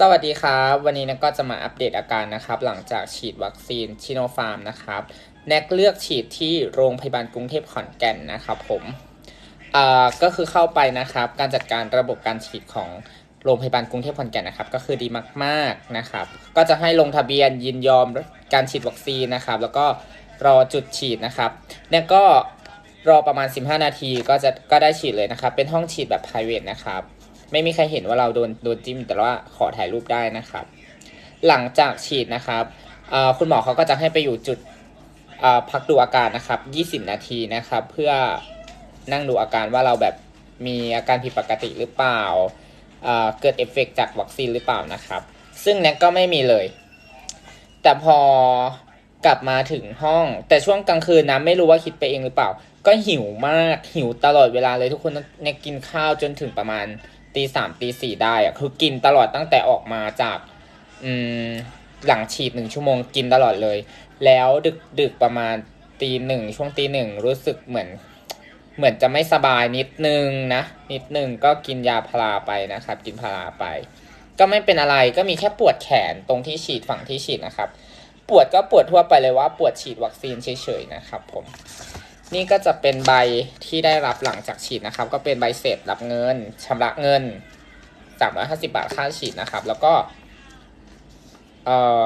สวัสดีครับ วันนี้นะก็จะมาอัปเดตอาการนะครับ หลังจากฉีดวัคซีนชิโนฟาร์มนะครับแนกเลือกฉีดที่โรงพยาบาลกรุงเทพขอนแก่นนะครับผมอ่าก็คือเข้าไปนะครับ การจัดการระบบการฉีดของโรงพยาบาลกรุงเทพขอนแก่นนะครับ ก็คือดีมากๆนะครับ ก็จะให้ลงทะเบียนยินยอมการฉีดวัคซีนนะครับ แล้วก็รอจุดฉีดนะครับเนี่ยก็รอประมาณ 15 นาทีก็จะก็ได้ฉีดเลยนะครับ เป็นห้องฉีดแบบ p r i v a t นะครับ ไม่มีใครเห็นว่าเราโดนโดนจิ้ม แต่ว่าขอถ่ายรูปได้นะครับ หลังจากฉีดนะครับคุณหมอเขาก็จะให้ไปอยู่จุดพักดูอาการนะครับ 20 นาทีนะครับ เพื่อนั่งดูอาการว่าเราแบบมีอาการผิดปกติหรือเปล่าเเกิดเอฟเฟกต์จากวัคซีนหรือเปล่านะครับ ซึ่งแน็กก็ไม่มีเลย แต่พอกลับมาถึงห้อง แต่ช่วงกลางคืนนะไม่รู้ว่าคิดไปเองหรือเปล่า ก็หิวมากหิวตลอดเวลาเลยทุกคนเนี่ยกินข้าวจนถึงประมาณ ตีสามตีสี่ได้อะคือกินตลอดตั้งแต่ออกมาจากอืมหลังฉีดหนึ่งชั่วโมงกินตลอดเลย แล้วดึกดึกประมาณตีหนึ่งช่วงตีหนึ่งรู้สึกเหมือน เหมือนจะไม่สบายนิดนึงนะ นิดนึงก็กินยาพาราไปนะครับ กินพาราไป ก็ไม่เป็นอะไรก็มีแค่ปวดแขนตรงที่ฉีดฝั่งที่ฉีดนะครับ ปวดก็ปวดทั่วไปเลยว่าปวดฉีดวัคซีนเฉยๆนะครับผม นี่ก็จะเป็นใบที่ได้รับหลังจากฉีดนะครับ ก็เป็นใบเสร็จรับเงินชำระเงิน350บาทค่าฉีดนะครับ แล้วก็เอ่อ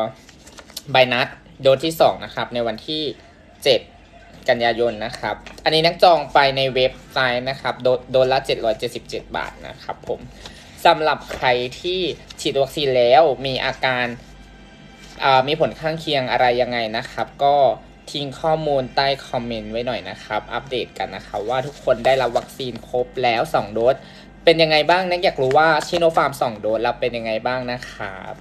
ใบนัดโดสที่2นะครับ ในวันที่7กันยายนนะครับ อันนี้นักจองไปในเว็บไซต์นะครับ โดโดนละ777บาทนะครับผมสำหรับใครที่ฉีดวัคซีนแล้วมีอาการมีผลข้างเคียงอะไรยังไงนะครับ ก็ ทิ้งข้อมูลใต้คอมเมนต์ไว้หน่อยนะครับ อัปเดตกันนะครับว่าทุกคนได้รับวัคซีนครบแล้ว 2 โดส เป็นยังไงบ้างนักอยากรู้ว่าชิโนฟาร์ม 2 โดสเราเป็นยังไงบ้างนะครับ